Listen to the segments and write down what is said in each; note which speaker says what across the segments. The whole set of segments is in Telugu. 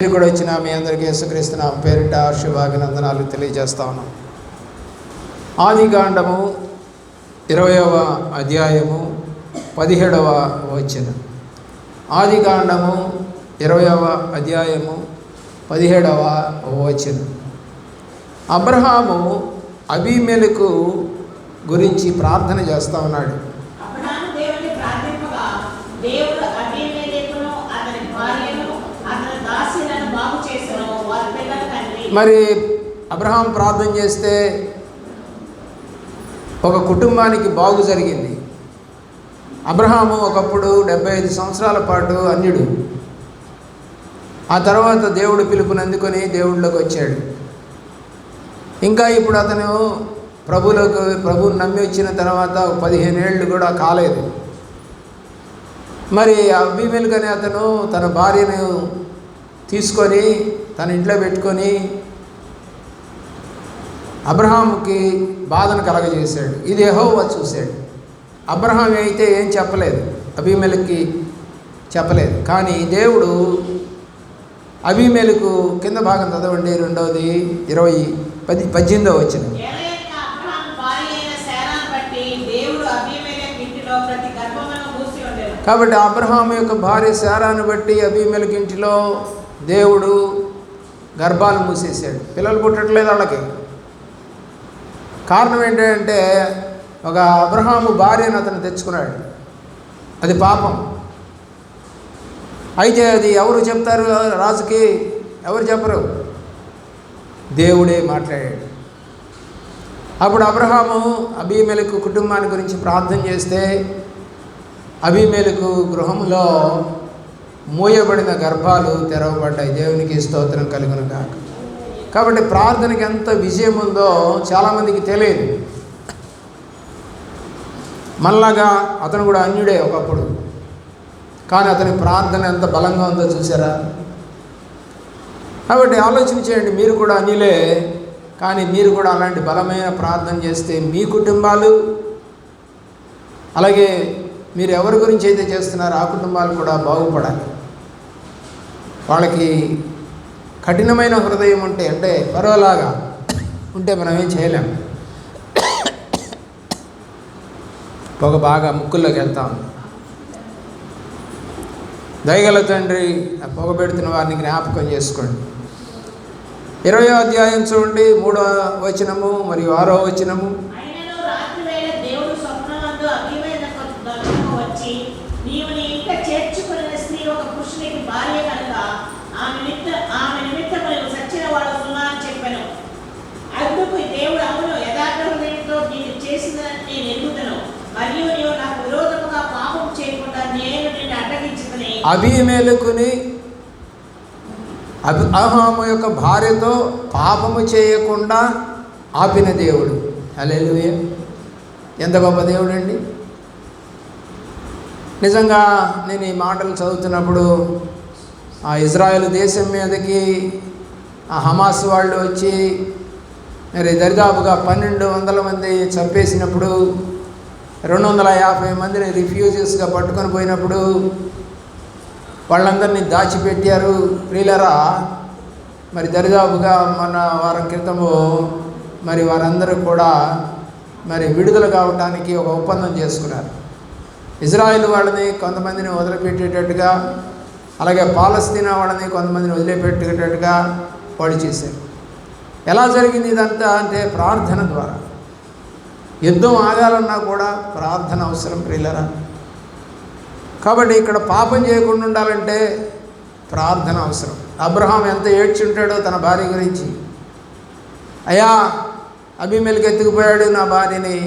Speaker 1: మీరు కూడా వచ్చిన మీ అందరికీ యేసుక్రీస్తున్న పేరిట శుభాభినందనాలు తెలియజేస్తా ఉన్నాం. ఆది కాండము ఇరవయవ అధ్యాయము పదిహేడవ వచ్చిన ఆది కాండము ఇరవయవ అధ్యాయము పదిహేడవ వచ్చిన అబ్రహాము అభిమేలకు గురించి ప్రార్థన చేస్తా ఉన్నాడు.
Speaker 2: దేవుడు అబీమెలెకును అతని భార్యను అతని దాసీలను బాగు చేసెను వారి పిల్లల తండ్రి
Speaker 1: మరి అబ్రహాం ప్రార్థన చేస్తే ఒక కుటుంబానికి బాగు జరిగింది. అబ్రహాము ఒకప్పుడు డెబ్బై ఐదు సంవత్సరాల పాటు అన్యుడు. ఆ తర్వాత దేవుడు పిలుపుని అందుకొని వచ్చాడు. ఇంకా ఇప్పుడు అతను ప్రభులోకి ప్రభువుని నమ్మి వచ్చిన తర్వాత ఒక పదిహేను ఏళ్ళు కూడా కాలేదు. మరి అభిమేలుకు అతను తన భార్యను తీసుకొని తన ఇంట్లో పెట్టుకొని అబ్రహాంకి బాధను కలగజేశాడు. ఇది యెహోవా చూశాడు. అబ్రహాం అయితే ఏం చెప్పలేదు. అభిమేలకి చెప్పలేదు. కానీ దేవుడు అభిమేలకు కింద భాగం చదవండి. రెండవది ఇరవై పది పద్దెనిమిదో వచ్చిన కాబట్టి అబ్రహాం యొక్క భార్య శారాను బట్టి అభిమేలకి ఇంటిలో దేవుడు గర్భాలు మూసేసాడు పిల్లలు పుట్టట్లేదు వాళ్ళకి. కారణం ఏంటంటే ఒక అబ్రహాము భార్యను అతను తెచ్చుకున్నాడు. అది పాపం. అయితే అది ఎవరు చెప్తారు? రాజుకి ఎవరు చెప్పరు? దేవుడే మాట్లాడాడు. అప్పుడు అబ్రహాము అబీమెలకు కుటుంబాన్ని గురించి ప్రార్థన చేస్తే అభిమేలకు గృహంలో మూయబడిన గర్భాలు తెరవబడ్డాయి. దేవునికి స్తోత్రం కలుగును కాక కాబట్టి ప్రార్థనకి ఎంత విజయం ఉందో చాలామందికి తెలియదు. మళ్ళాగా అతను కూడా అన్యుడే ఒకప్పుడు. కానీ అతని ప్రార్థన ఎంత బలంగా ఉందో చూసారా? కాబట్టి ఆలోచన చేయండి మీరు కూడా అనిలే కానీ మీరు కూడా అలాంటి బలమైన ప్రార్థన చేస్తే మీ కుటుంబాలు అలాగే మీరు ఎవరి గురించి అయితే చేస్తున్నారో ఆ కుటుంబాలు కూడా బాగుపడాలి. వాళ్ళకి కఠినమైన హృదయం ఉంటే అంటే పర్వాలాగా ఉంటే మనం ఏం చేయలేం. పొగ బాగా ముక్కుల్లోకి వెళ్తా ఉంది. దయగల తండ్రి పొగ పెడుతున్న వారిని జ్ఞాపకం చేసుకోండి. ఇరవయో అధ్యాయం చూడండి మూడో వచనము మరియు ఆరో వచనము
Speaker 2: అయినను రాత్రి వేళ దేవుడు స్వప్నమందు అభిమేలకు దగ్గరకు వచ్చి నీవు నీ ఇంట చేర్చుకున్న స్త్రీ ఒక పురుషునికి భార్య కనుక ఆమె నిమిత్త ఆమె నిమిత్తము నువ్వు సచ్చిన వాడు సున్నా అని చెప్పాను అందుకు దేవుడు అవును యథార్థ హృదయంతో నేను చేసిందని నేను ఎరుగుతాను మరియు నీవు నాకు విరోధముగా పాపం చేయకుండా నేను నిన్ను అడ్డగించుకుని
Speaker 1: అభిమేలుకుని అభి అహాము యొక్క భార్యతో పాపము చేయకుండా ఆపిన దేవుడు. హల్లెలూయా. ఎంత గొప్ప దేవుడు అండి నిజంగా నేను ఈ మాటలు చదువుతున్నప్పుడు ఆ ఇజ్రాయెల్ దేశం మీదకి ఆ హమాస్ వాళ్ళు వచ్చి మరి దరిదాపుగా పన్నెండు వందల మంది చంపేసినప్పుడు రెండు వందల యాభై మందిని రిఫ్యూజెస్గా పట్టుకొని పోయినప్పుడు వాళ్ళందరినీ దాచిపెట్టారు. ప్రియులరా మరి దరిదాపుగా మన వారం క్రితము మరి వారందరూ కూడా మరి విడుదల కావటానికి ఒక ఒప్పందం చేసుకున్నారు. ఇజ్రాయిల్ వాళ్ళని కొంతమందిని వదిలిపెట్టేటట్టుగా అలాగే పాలస్తీనా వాళ్ళని కొంతమందిని వదిలిపెట్టేటట్టుగా వాళ్ళు చేశారు. ఎలా జరిగింది ఇదంతా అంటే ప్రార్థన ద్వారా. యుద్ధం ఆగాలన్నా కూడా ప్రార్థన అవసరం ప్రియులరా. కాబట్టి ఇక్కడ పాపం చేయకుండా ఉండాలంటే ప్రార్థన అవసరం. అబ్రహాం ఎంత ఏడ్చుంటాడో తన భార్య గురించి. అయ్యా అభిమేలకి ఎత్తుకుపోయాడు నా భార్యని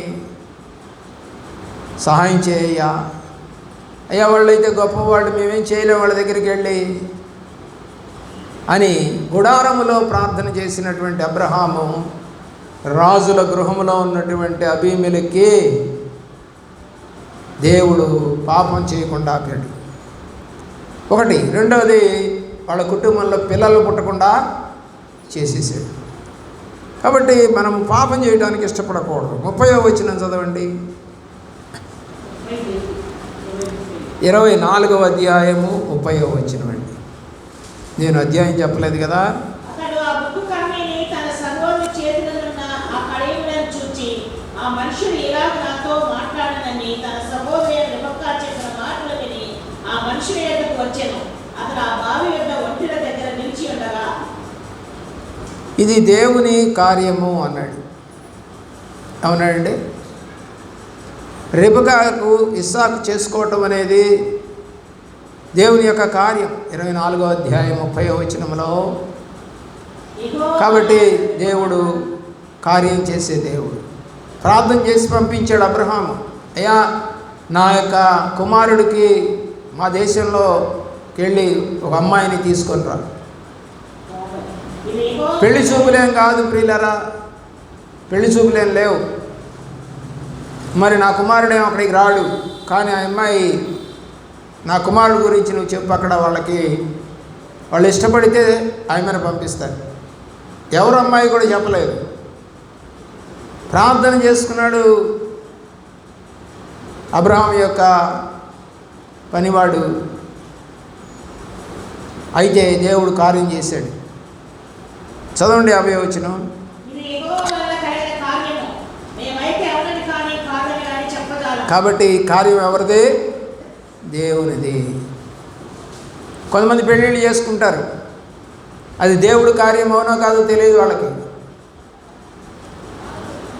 Speaker 1: సహాయం చేయ్యా అయ్యా వాళ్ళైతే గొప్పవాళ్ళు మేమేం చేయలేం వాళ్ళ దగ్గరికి వెళ్ళి అని గుడారములో ప్రార్థన చేసినటువంటి అబ్రహాము రాజుల గృహములో ఉన్నటువంటి అభిమేలకి దేవుడు పాపం చేయకుండా ఆపాడు. ఒకటి. రెండవది వాళ్ళ కుటుంబంలో పిల్లలు పుట్టకుండా చేసేసాడు. కాబట్టి మనం పాపం చేయడానికి ఇష్టపడకూడదు. ముప్పై వచ్చిన చదవండి. ఇరవై నాలుగవ అధ్యాయము ముప్పై వచ్చినవండి నేను అధ్యాయం చెప్పలేదు కదా
Speaker 2: అతడు ఆ బుక్కు కమ్మీని తన సహోదరు చేతులనున్న ఆ కడియములను చూచి ఆ మనుషుడు ఇలాగ నాతో మాట్లాడనని తన సహోదరి రిబక్కా చెప్పిన మాటలు విని ఆ మనుషుడి యొద్దకు వచ్చెను అతడు ఆ బావి యొద్ద ఒంటిల దగ్గర నిలిచి ఉండగా
Speaker 1: ఇది దేవుని కార్యము అన్నాడు. అవునాడండి రిబకాకు ఇస్సాకు చేసుకోవటం అనేది దేవుని యొక్క కార్యం. ఇరవై నాలుగో అధ్యాయం ముప్పై వచనంలో కాబట్టి దేవుడు కార్యం చేసే దేవుడు. ప్రార్థన చేసి పంపించాడు అబ్రహాము. అయ్యా నా యొక్క కుమారుడికి మా దేశంలోకి వెళ్ళి ఒక అమ్మాయిని తీసుకొని రా. పెళ్ళి చూపులేం కాదు ప్రియులరా. పెళ్ళి చూపులేం లేవు. మరి నా కుమారుడేం అక్కడికి రాడు? కానీ ఆ అమ్మాయి నా కుమారుడు గురించి నువ్వు చెప్పు అక్కడ వాళ్ళకి. వాళ్ళు ఇష్టపడితే ఆమెను పంపిస్తారు. ఎవరు అమ్మాయి కూడా చెప్పలేదు. ప్రార్థన చేసుకున్నాడు అబ్రహాం యొక్క పనివాడు. అయితే దేవుడు కార్యం చేశాడు. చదవండి యాభై వచ్చిన. కాబట్టి కార్యం ఎవరిది? దేవునిది. కొంతమంది పెళ్ళిళ్ళు చేసుకుంటారు. అది దేవుడు కార్యం అవునో కాదో తెలియదు వాళ్ళకి.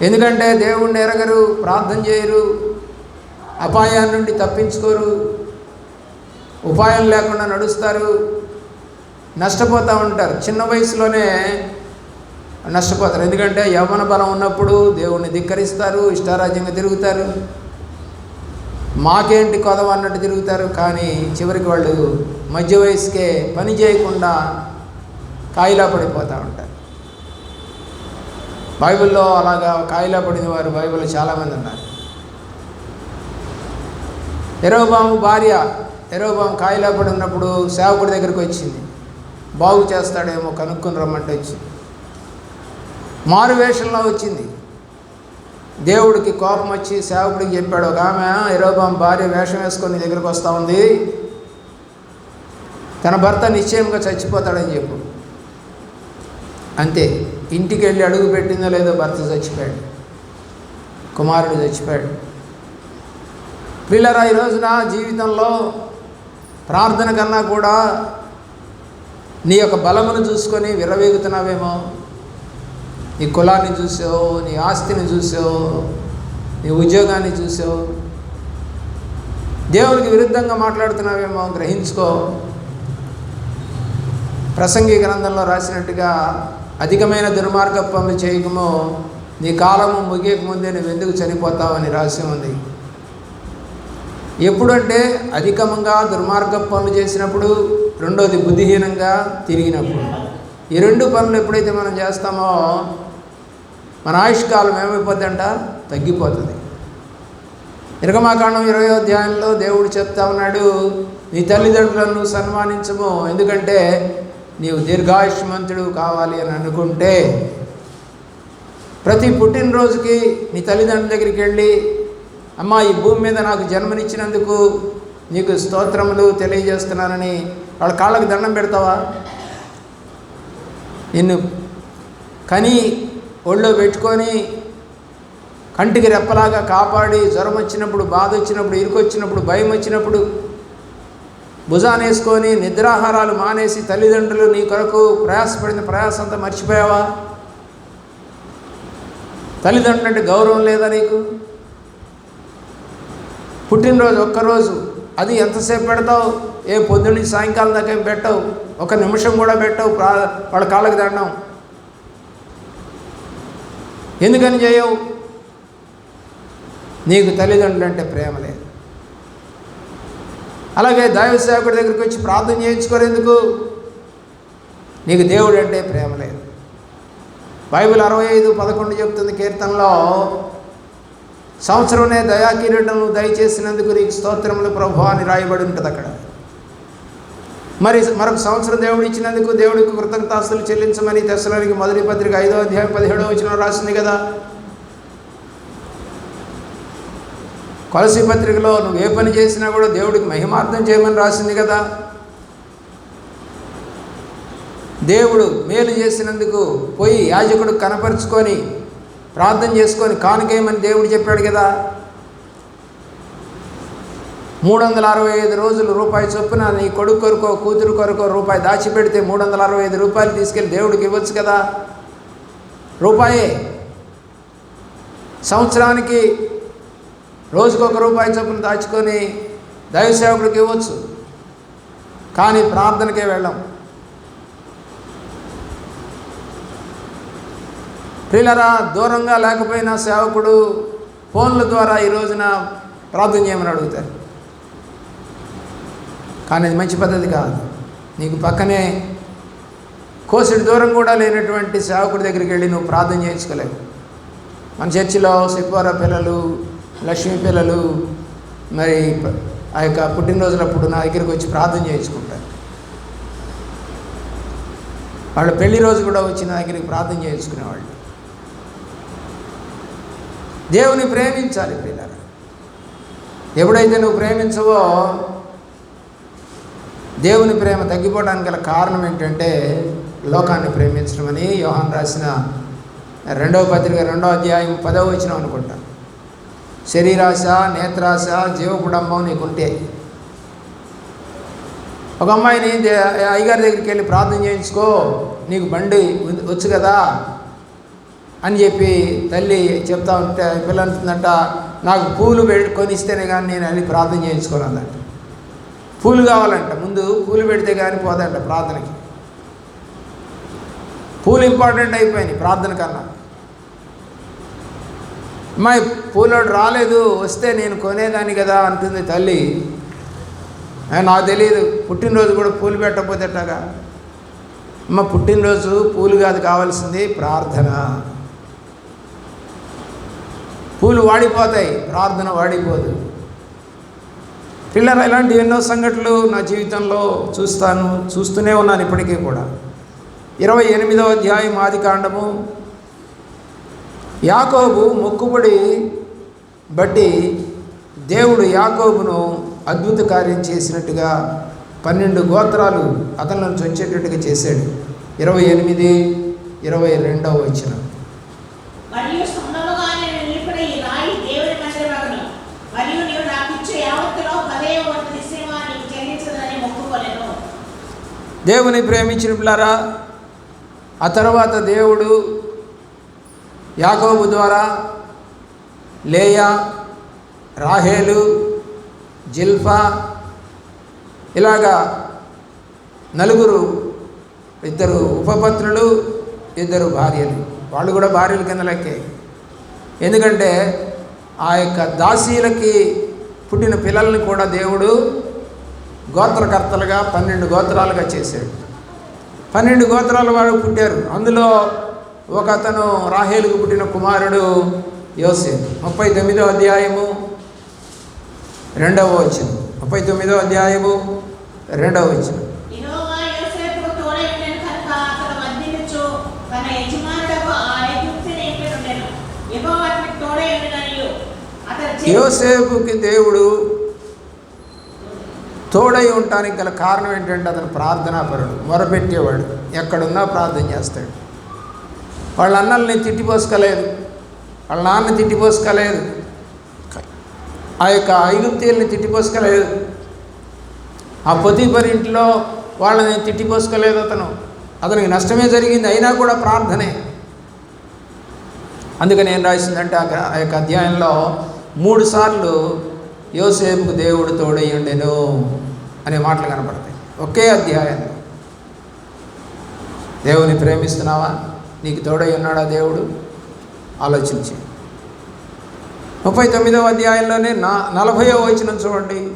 Speaker 1: ఎందుకంటే దేవుణ్ణి ఎరగరు ప్రార్థన చేయరు అపాయాన్ని నుండి తప్పించుకోరు ఉపాయం లేకుండా నడుస్తారు నష్టపోతూ ఉంటారు. చిన్న వయసులోనే నష్టపోతారు. ఎందుకంటే యవన బలం ఉన్నప్పుడు దేవుణ్ణి ధిక్కరిస్తారు ఇష్టారాజ్యంగా తిరుగుతారు. మాకేంటి కొదవ అన్నట్టు తిరుగుతారు. కానీ చివరికి వాళ్ళు మధ్య వయసుకే పని చేయకుండా కాయిలా పడిపోతూ ఉంటారు. బైబిల్లో అలాగా కాయిలా పడిన వారు బైబిల్లో చాలామంది ఉన్నారు. ఎరోబాము భార్య ఎరోబాము కాయిలా పడి ఉన్నప్పుడు సేవకుడి దగ్గరికి వచ్చింది. బాగు చేస్తాడేమో కనుక్కొని రమ్మంటే వచ్చింది. మారు వేషంలో వచ్చింది. దేవుడికి కోపం వచ్చి సేవకుడికి చెప్పాడు ఒక ఆమె ఇరోబాం భార్య వేషం వేసుకొని దగ్గరికి వస్తూ ఉంది. తన భర్త నిశ్చయంగా చచ్చిపోతాడని చెప్పు. అంతే. ఇంటికి వెళ్ళి అడుగు పెట్టిందో లేదో భర్త చచ్చిపోయాడు. కుమారుడు చచ్చిపోయాడు. పిల్లరా ఈ రోజున జీవితంలో ప్రార్థన కన్నా కూడా నీ యొక్క బలమును చూసుకొని విరవేగుతున్నావేమో నీ కులాన్ని చూసావు నీ ఆస్తిని చూసావు నీ ఉద్యోగాన్ని చూసావు. దేవునికి విరుద్ధంగా మాట్లాడుతున్నావేమో గ్రహించుకో. ప్రసంగి గ్రంథంలో రాసినట్టుగా అధికమైన దుర్మార్గ పనులు చేయకమో నీ కాలము ముగియకముందే నువ్వు ఎందుకు చనిపోతావని రాసి ఉంది. ఎప్పుడంటే అధికంగా దుర్మార్గ పనులు చేసినప్పుడు రెండోది బుద్ధిహీనంగా తిరిగినప్పుడు. ఈ రెండు పనులు ఎప్పుడైతే మనం చేస్తామో మన ఆయుష్కాలం ఏమైపోద్దంట? తగ్గిపోతుంది. నిర్గమాకాండం ఇరవై అధ్యాయంలో దేవుడు చెప్తా ఉన్నాడు నీ తల్లిదండ్రులను సన్మానించము ఎందుకంటే నీవు దీర్ఘాయుష్మంతుడు కావాలి అని అనుకుంటే ప్రతి పుట్టినరోజుకి నీ తల్లిదండ్రుల దగ్గరికి వెళ్ళి అమ్మా ఈ భూమి మీద నాకు జన్మనిచ్చినందుకు నీకు స్తోత్రములు తెలియజేస్తున్నానని వాళ్ళ కాళ్ళకు దండం పెడతావా? నిన్ను కని ఒళ్ళో పెట్టుకొని కంటికి రెప్పలాగా కాపాడి జ్వరం వచ్చినప్పుడు బాధ వచ్చినప్పుడు ఇరుకొచ్చినప్పుడు భయం వచ్చినప్పుడు భుజానేసుకొని నిద్రాహారాలు మానేసి తల్లిదండ్రులు నీ కొరకు ప్రయాసపడిన ప్రయాసం అంతా మర్చిపోయావా? తల్లిదండ్రులు అంటే గౌరవం లేదా నీకు? పుట్టినరోజు ఒక్కరోజు అది ఎంతసేపు పెడతావు? ఏ పొద్దున్న సాయంకాలం దాకా ఏం పెట్టవు? ఒక నిమిషం కూడా పెట్టవు వాళ్ళ కాళ్ళకి దండం. ఎందుకని చేయవు? నీకు తల్లిదండ్రులు అంటే ప్రేమ లేదు. అలాగే దైవ సేవకుడి దగ్గరికి వచ్చి ప్రార్థన చేయించుకోరేందుకు నీకు దేవుడు అంటే ప్రేమ లేదు. బైబిల్ అరవై ఐదు పదకొండు చెప్తుంది కీర్తనలో సంవత్సరంనే దయాకిరీటం దయచేసినందుకు నీకు స్తోత్రములు ప్రభు అని రాయబడి ఉంటుంది అక్కడ. మరి మరొక సంవత్సరం దేవుడు ఇచ్చినందుకు దేవుడికి కృతజ్ఞతాస్తులు చెల్లించమని తెసలోనికి మొదటి పత్రిక ఐదో అధ్యాయం పదిహేడో వచ్చిన రాసింది కదా. కొలసి పత్రికలో నువ్వు ఏ పని చేసినా కూడా దేవుడికి మహిమార్థం చేయమని రాసింది కదా. దేవుడు మేలు చేసినందుకు పోయి యాజకుడు కనపరుచుకొని ప్రార్థన చేసుకొని కానుకేయమని దేవుడు చెప్పాడు కదా. మూడు వందల అరవై ఐదు రోజులు రూపాయి చొప్పున నీ కొడుకు కొరకో కూతురు కొరకో రూపాయి దాచిపెడితే మూడు వందల అరవై ఐదు రూపాయలు తీసుకెళ్ళి దేవుడికి ఇవ్వచ్చు కదా. రూపాయే. సంవత్సరానికి రోజుకొక రూపాయి చొప్పున దాచుకొని దైవ సేవకుడికి ఇవ్వచ్చు. కానీ ప్రార్థనకే వెళ్ళాం. ప్రియులరా దూరంగా లేకపోయినా సేవకుడు ఫోన్ల ద్వారా ఈ రోజున ప్రార్థన చేయమని అడుగుతారు. కానీ అది మంచి పద్ధతి కాదు. నీకు పక్కనే కోసిడి దూరం కూడా లేనటువంటి సేవకుడి దగ్గరికి వెళ్ళి నువ్వు ప్రార్థన చేయించుకోలేవు. మన చర్చిలో సిప్పార పిల్లలు లక్ష్మీ పిల్లలు మరి ఆ యొక్క పుట్టినరోజులప్పుడు నా దగ్గరికి వచ్చి ప్రార్థన చేయించుకుంటారు. వాళ్ళ పెళ్ళి రోజు కూడా వచ్చి నా దగ్గరికి ప్రార్థన చేయించుకునేవాళ్ళు. దేవుని ప్రేమించాలి పిల్లలు. ఎప్పుడైతే నువ్వు ప్రేమించవో దేవుని ప్రేమ తగ్గిపోవడానికి గల కారణం ఏంటంటే లోకాన్ని ప్రేమించడం అని యోహాన్ రాసిన రెండవ పత్రిక రెండవ అధ్యాయం పదవ వచ్చిన అనుకుంటా. శరీరాశ నేత్రాశ కుటుంబం నీకుంటే. ఒక అమ్మాయిని అయ్యగారి దగ్గరికి వెళ్ళి ప్రార్థన చేయించుకో నీకు బండి వచ్చు కదా అని చెప్పి తల్లి చెప్తా ఉంటే పిల్లలు పిల్ల అంటుందంట నాకు పూలు పె- కొనిస్తేనే కానీ నేను అని ప్రార్థన చేయించుకోనందంట. పూలు కావాలంట ముందు పూలు పెడితే కానీ పోదంట ప్రార్థనకి. పూలు ఇంపార్టెంట్ అయిపోయినాయి ప్రార్థన కన్నా. అమ్మాయి పూలోడు రాలేదు వస్తే నేను కొనేదాన్ని కదా అంటుంది తల్లి. నాకు తెలియదు పుట్టినరోజు కూడా పూలు పెట్టకపోతే అమ్మ పుట్టినరోజు పూలు కాదు కావాల్సింది ప్రార్థన. పూలు వాడిపోతాయి ప్రార్థన వాడిపోదు. పిల్లలు ఇలాంటి ఎన్నో సంఘటనలు నా జీవితంలో చూస్తాను చూస్తూనే ఉన్నాను ఇప్పటికీ కూడా. ఇరవై ఎనిమిదవ అధ్యాయం ఆది కాండము. యాకోబు మొక్కుబడి బట్టి దేవుడు యాకోబును అద్భుత కార్యం చేసినట్టుగా పన్నెండు గోత్రాలు అతని నుంచి వచ్చేటట్టుగా చేశాడు. ఇరవై ఎనిమిది ఇరవై రెండవ వచ్చిన
Speaker 2: మరియు సున్నముగా నేను నిలిపిన ఈ రాయి దేవుని మందిరమగును మరియు నీవు నాకు ఇచ్చే యావత్తులో పదవ వంతు నిశ్చయమా నీకు చెల్లించదని మొక్కుకొనెను
Speaker 1: దేవుని ప్రేమించిన పిల్లారా ఆ తర్వాత దేవుడు యాకోబు ద్వారా లేయా రాహేలు జిల్ఫా ఇలాగా నలుగురు ఇద్దరు ఉపపత్నులు ఇద్దరు భార్యలు. వాళ్ళు కూడా భార్యల కింద లెక్కే. ఎందుకంటే ఆ యొక్క దాసీలకి పుట్టిన పిల్లల్ని కూడా దేవుడు గోత్రకర్తలుగా పన్నెండు గోత్రాలుగా చేశాడు. పన్నెండు గోత్రాల వారు పుట్టారు. అందులో ఒక అతను రాహేలుకు పుట్టిన కుమారుడు యోసేపు. ముప్పై తొమ్మిదో అధ్యాయము రెండవ వచ్చిన ముప్పై తొమ్మిదో అధ్యాయము రెండవ
Speaker 2: వచ్చిన తన యజమానులకు ఆ యెహోవా అతనికి తోడై
Speaker 1: యోసేపుకి దేవుడు తోడై ఉండటానికి గల కారణం ఏంటంటే అతను ప్రార్థనాపరుడు మొరపెట్టేవాడు. ఎక్కడున్నా ప్రార్థన చేస్తాడు. వాళ్ళ అన్నల్ని తిట్టిపోసుకోలేదు. వాళ్ళ నాన్న తిట్టిపోసుకోలేదు. ఆ యొక్క ఐగుప్తీయుల్ని తిట్టిపోసుకోలేదు. ఆ పొతిపరి ఇంట్లో వాళ్ళని తిట్టిపోసుకోలేదు అతను. అతనికి నష్టమే జరిగింది అయినా కూడా ప్రార్థనే. అందుకని ఏం రాసిందంటే ఆ ఆ యొక్క అధ్యాయంలో మూడుసార్లు యోసేపుకు దేవుడు తోడయ్యుండెను అనే మాటలు కనపడతాయి. ఒకే అధ్యాయంలో. దేవుని ప్రేమిస్తున్నావా? నీకు తోడై ఉన్నాడా దేవుడు? ఆలోచించి. ముప్పై తొమ్మిదవ అధ్యాయంలోనే నా నలభయో వచనం చూడండి.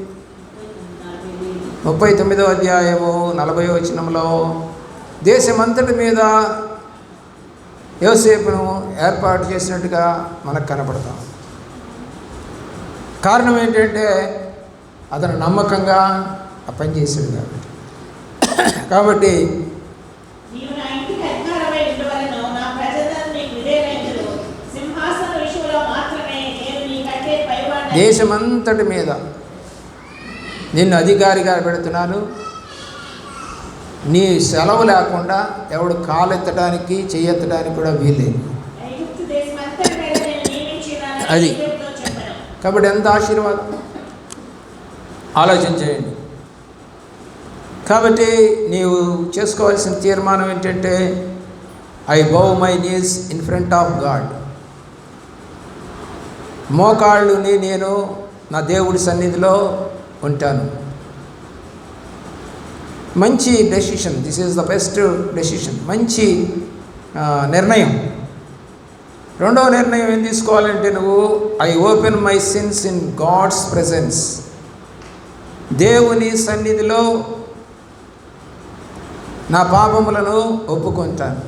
Speaker 1: ముప్పై తొమ్మిదవ అధ్యాయము నలభై వచనంలో దేశమంతటి మీద యోసేపును ఏర్పాటు చేసినట్టుగా మనకు కనపడతాం. కారణం ఏంటంటే అతను నమ్మకంగా ఆ పని చేశాడు కాబట్టి కాబట్టి దేశమంతటి మీద నిన్ను అధికారిగా పెడుతున్నాను. నీ సెలవు లేకుండా ఎవడు కాలెత్తడానికి చెయ్యెత్తడానికి కూడా వీలేదు అది. కాబట్టి ఎంత ఆశీర్వాదం? ఆలోచన చేయండి. కాబట్టి నీవు చేసుకోవాల్సిన తీర్మానం ఏంటంటే I bow my knees in front of God మోకాళ్ళుని నేను నా దేవుడి సన్నిధిలో ఉంటాను. మంచి decision. This is the best decision. మంచి నిర్ణయం. రెండవ నిర్ణయం ఏం తీసుకోవాలంటే నువ్వు I open my sins in God's presence దేవుని సన్నిధిలో నా పాపములను ఒప్పుకుంటాను.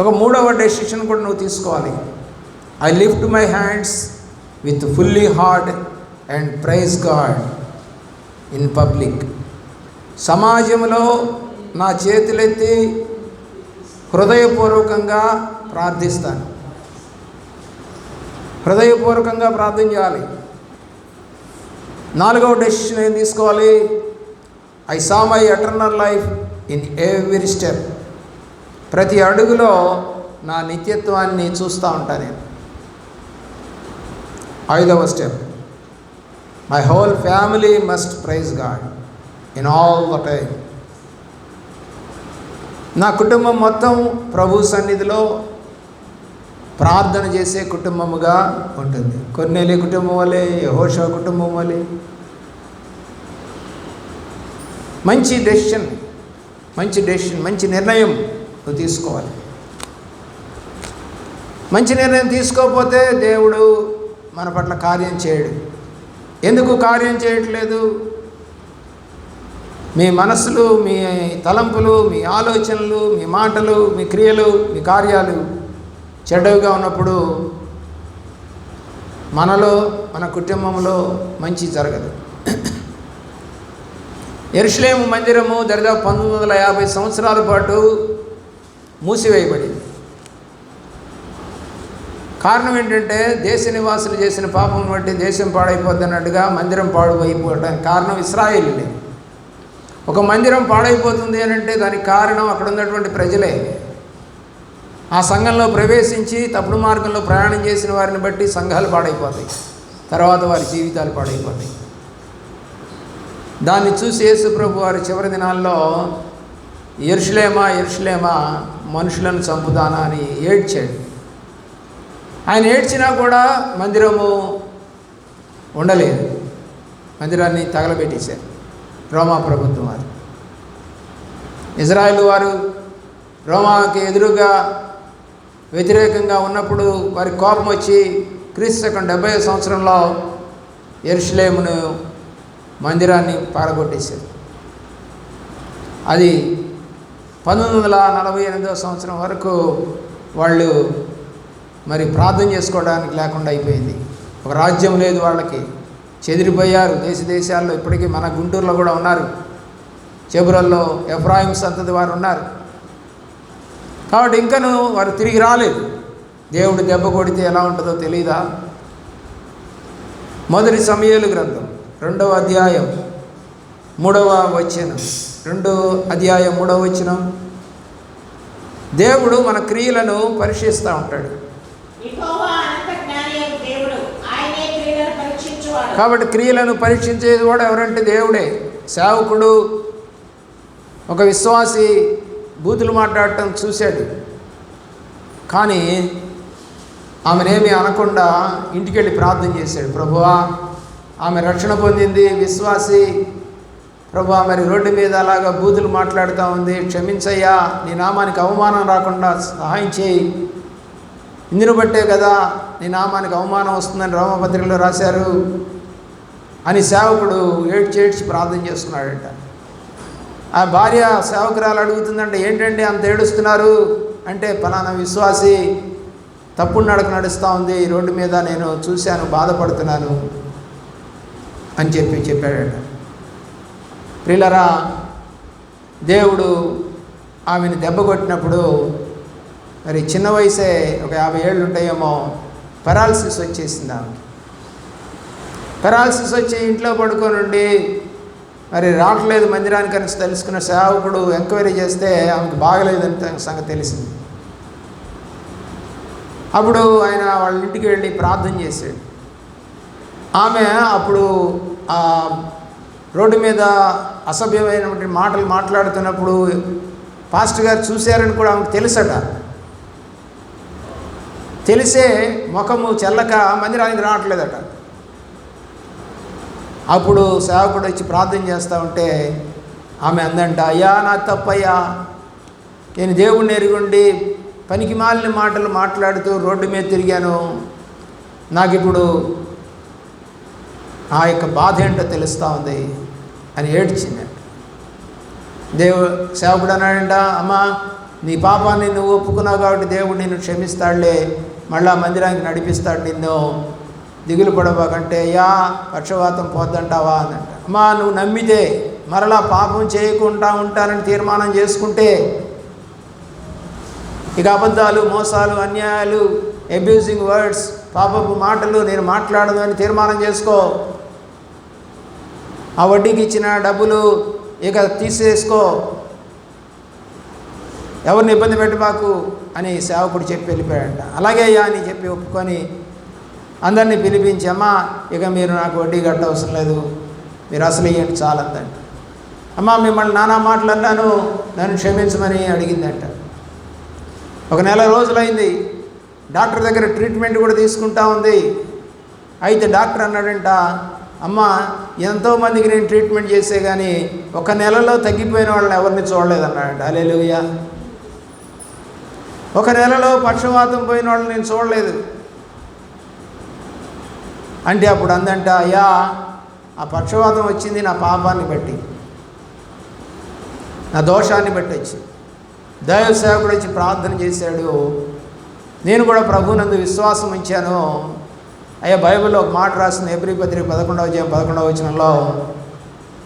Speaker 1: ఒక మూడవ డెసిషన్ కూడా నువ్వు తీసుకోవాలి. I lift my hands with fully heart and praise God in public. సమాజంలో నా చేతులెత్తి హృదయపూర్వకంగా ప్రార్థిస్తాను. హృదయపూర్వకంగా ప్రార్థన చేయాలి. నాలుగవ డెసిషన్ ఏం తీసుకోవాలి? I saw my eternal life in every step. ప్రతి అడుగులో నా నిత్యత్వాన్ని చూస్తూ ఉంటాను నేను. ఐదవ step. My whole family must praise God in all the time. నా కుటుంబం మొత్తం ప్రభు సన్నిధిలో ప్రార్థన చేసే కుటుంబముగా ఉంటుంది. కొన్నేలి కుటుంబం వలె యహోష కుటుంబం వలె. మంచి డెసిషన్ మంచి డెసిషన్ మంచి నిర్ణయం నువ్వు తీసుకోవాలి. మంచి నిర్ణయం తీసుకోకపోతే దేవుడు మన పట్ల కార్యం చేయడు. ఎందుకు కార్యం చేయట్లేదు? మీ మనస్సులు మీ తలంపులు మీ ఆలోచనలు మీ మాటలు మీ క్రియలు మీ కార్యాలు చెడ్డవిగా ఉన్నప్పుడు మనలో మన కుటుంబంలో మంచి జరగదు. ఎరుషులేము మందిరము దరిదాపు పంతొమ్మిది వందల యాభై సంవత్సరాల పాటు మూసివేయబడింది. కారణం ఏంటంటే దేశ నివాసులు చేసిన పాపం బట్టి దేశం పాడైపోతున్నట్టుగా మందిరం పాడైపోవడానికి కారణం ఇస్రాయేలీలే ఒక మందిరం పాడైపోతుంది అని అంటే దానికి కారణం అక్కడ ఉన్నటువంటి ప్రజలే. ఆ సంఘంలో ప్రవేశించి తప్పుడు మార్గంలో ప్రయాణం చేసిన వారిని బట్టి సంఘాలు పాడైపోతాయి. తర్వాత వారి జీవితాలు పాడైపోతాయి. దాన్ని చూసి యేసుప్రభు వారి చివరి దినాల్లో ఎరుషులేమా ఎరుషులేమా మనుషులను చంపుదానా అని ఏడ్చాడు. ఆయన ఏడ్చినా కూడా మందిరము ఉండలేదు. మందిరాన్ని తగలబెట్టేశారు రోమా ప్రభుత్వం వారు. ఇజ్రాయెల్ వారు రోమాకి ఎదురుగా వ్యతిరేకంగా ఉన్నప్పుడు వారి కోపం వచ్చి క్రీస్తుకం డెబ్బై సంవత్సరంలో ఎరుషులేమును మందిరాన్ని పారగొట్టేశారు. అది పంతొమ్మిది వందల నలభై ఎనిమిదో సంవత్సరం వరకు వాళ్ళు మరి ప్రార్థన చేసుకోవడానికి లేకుండా అయిపోయింది. ఒక రాజ్యం లేదు వాళ్ళకి. చెదిరిపోయారు దేశ దేశాల్లో. ఇప్పటికీ మన గుంటూరులో కూడా ఉన్నారు. చెబురల్లో ఎఫ్రాయిం సంతతి వారు ఉన్నారు. కాబట్టి ఇంకను వారు తిరిగి రాలేదు. దేవుడు దెబ్బ కొడితే ఎలా ఉంటుందో తెలియదా మొదటి సమయాలు గ్రంథం రెండవ అధ్యాయం మూడవ వచనం. రెండో అధ్యాయం మూడవ వచనం. దేవుడు మన క్రియలను పరీక్షిస్తూ ఉంటాడు. కాబట్టి క్రియలను పరీక్షించేది కూడా ఎవరంటే దేవుడే. సేవకుడు ఒక విశ్వాసి బూతులు మాట్లాడటం చూశాడు కానీ ఆమెనేమి అనకుండా ఇంటికి వెళ్ళి ప్రార్థన చేశాడు. ప్రభువా ఆమె రక్షణ పొందింది విశ్వాసి. ప్రభువా మరి రోడ్డు మీద అలాగా బూతులు మాట్లాడుతూ ఉంది. క్షమించయ్యా నీ నామానికి అవమానం రాకుండా సహాయం చేయి. ఇందును బట్టే కదా నీ నామానికి అవమానం వస్తుందని రామపత్రికలో రాశారు అని సేవకుడు ఏడ్చి ఏడ్చి ప్రార్థన చేసుకున్నాడట ఆ భార్య సేవకురాలు అడుగుతుందంటే ఏంటండి అంత ఏడుస్తున్నారు? అంటే ఫలానా విశ్వాసి తప్పుడు నడక నడుస్తూ ఉంది రోడ్డు మీద నేను చూశాను బాధపడుతున్నాను అని చెప్పి చెప్పాడట. ప్రిలరా దేవుడు ఆమెను దెబ్బ కొట్టినప్పుడు మరి చిన్న వయసే ఒక యాభై ఏళ్ళు ఉంటాయేమో పెరాలసిస్ వచ్చేసింది ఆమెకి. పెరాలసిస్ వచ్చి ఇంట్లో పడుకొని ఉండి మరి రావట్లేదు మందిరానికి అని తెలుసుకున్న సేవకుడు ఎంక్వైరీ చేస్తే ఆమెకు బాగలేదని సంగతి తెలిసింది. అప్పుడు ఆయన వాళ్ళ ఇంటికి వెళ్ళి ప్రార్థన చేశాడు. ఆమె అప్పుడు ఆ రోడ్డు మీద అసభ్యమైనటువంటి మాటలు మాట్లాడుతున్నప్పుడు పాస్టర్ గారు చూశారని కూడా ఆమెకు తెలుసట. తెలిసే ముఖము చెల్లక మందిరానికి రావట్లేదట. అప్పుడు సేవకుడు వచ్చి ప్రార్థన చేస్తూ ఉంటే ఆమె అందంట అయ్యా నా తప్పయ్యా. నేను దేవుణ్ణి ఎరుగుండి పనికి మాలిన మాటలు మాట్లాడుతూ రోడ్డు మీద తిరిగాను. నాకు ఇప్పుడు ఆ యొక్క బాధ ఏంటో తెలుస్తూ ఉంది అని ఏడ్చిందంట దేవు సేవకుడు అన్నాడంట అమ్మా నీ పాపాన్ని నువ్వు ఒప్పుకున్నావు కాబట్టి దేవుడు నిన్ను క్షమిస్తాడులే. మళ్ళా మందిరానికి నడిపిస్తాడు నిన్ను. దిగులు పడవకంటే యా పక్షవాతం పోద్దంటావా? అనంట అమ్మా నువ్వు నమ్మితే మరలా పాపం చేయకుండా ఉంటానని తీర్మానం చేసుకుంటే ఇక అబద్ధాలు మోసాలు అన్యాయాలు అబ్యూజింగ్ వర్డ్స్ పాపపు మాటలు నేను మాట్లాడదు అని తీర్మానం చేసుకో. ఆ వడ్డీకి ఇచ్చిన డబ్బులు ఇక తీసేసుకో. ఎవరిని ఇబ్బంది పెట్టబాకు? అని సేవకుడు చెప్పి వెళ్ళిపోయాడంట. అలాగే అని చెప్పి ఒప్పుకొని అందరినీ పిలిపించమ్మా ఇక మీరు నాకు వడ్డీ కట్టవసరం లేదు. మీరు అసలు ఇవ్వండి చాలందంట అమ్మ మిమ్మల్ని నానా మాటలు అన్నాను నన్ను క్షమించమని అడిగిందంట. ఒక నెల రోజులైంది. డాక్టర్ దగ్గర ట్రీట్మెంట్ కూడా తీసుకుంటా ఉంది. అయితే డాక్టర్ అన్నాడంట అమ్మ ఎంతోమందికి నేను ట్రీట్మెంట్ చేసే కానీ ఒక నెలలో తగ్గిపోయిన వాళ్ళని ఎవరిని చూడలేదన్నాడంట అన్నాడంట. ఒక నెలలో పక్షవాతం పోయిన వాళ్ళని నేను చూడలేదు. అంటే అప్పుడు అందంట అయ్యా ఆ పక్షవాతం వచ్చింది నా పాపాన్ని బట్టి. నా దోషాన్ని బట్టి వచ్చింది. దైవ సేవకుడు వచ్చి ప్రార్థన చేశాడు. నేను కూడా ప్రభునందు విశ్వాసం ఉంచాను. అయ్యా బైబిల్లో ఒక మాట రాసింది ఎబ్రి పత్రిక పదకొండవ జయం పదకొండవ వచనంలో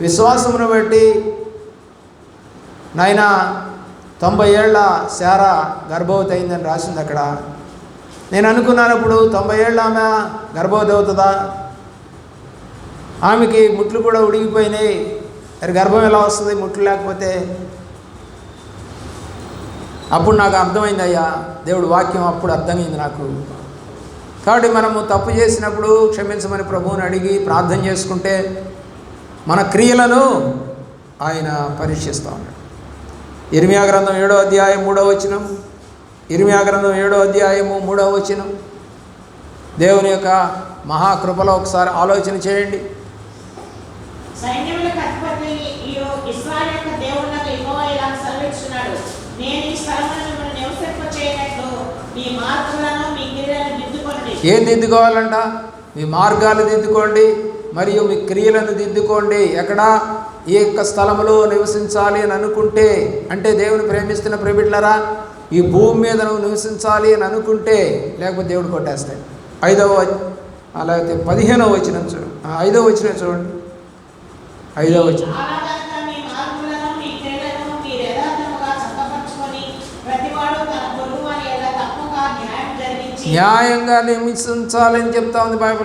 Speaker 1: విశ్వాసమును బట్టి నాయన తొంభై ఏళ్ళ శారా గర్భవతి అయిందని రాసింది అక్కడ. నేను అనుకున్నాను అప్పుడు తొంభై ఏళ్ళ ఆమె గర్భవతి అవుతుందా? ఆమెకి ముట్లు కూడా ఉడిగిపోయినాయి. మరి గర్భం ఎలా వస్తుంది? ముట్లు లేకపోతే? అప్పుడు నాకు అర్థమైంది అయ్యా దేవుడు వాక్యం అప్పుడు అర్థమైంది నాకు. కాబట్టి మనము తప్పు చేసినప్పుడు క్షమించమని ప్రభువుని అడిగి ప్రార్థన చేసుకుంటే మన క్రియలను ఆయన పరీక్షిస్తూ ఉన్నాడు. ఇర్మియా గ్రంథం ఏడో అధ్యాయం మూడో వచనం. ఇర్మియా గ్రంథం ఏడో అధ్యాయము మూడో వచనం. దేవుని యొక్క మహాకృపలో ఒకసారి ఆలోచన చేయండి. ఏం దిద్దుకోవాలంట? మీ మార్గాలు దిద్దుకోండి మరియు మీ క్రియలను దిద్దుకోండి. ఎక్కడ? ఈ యొక్క స్థలములో నివసించాలి అని అనుకుంటే అంటే దేవుని ప్రేమిస్తున్న ప్రేమిట్లరా ఈ భూమి మీద నువ్వు నివసించాలి అని అనుకుంటే లేకపోతే దేవుడు కొట్టేస్తాడు. ఐదవ అలాగే పదిహేనవ వచ్చిన చూడండి ఐదవ వచ్చిన చూడండి. ఐదవ వచ్చిన న్యాయంగా నివసించాలని చెప్తా ఉంది బైబిల్.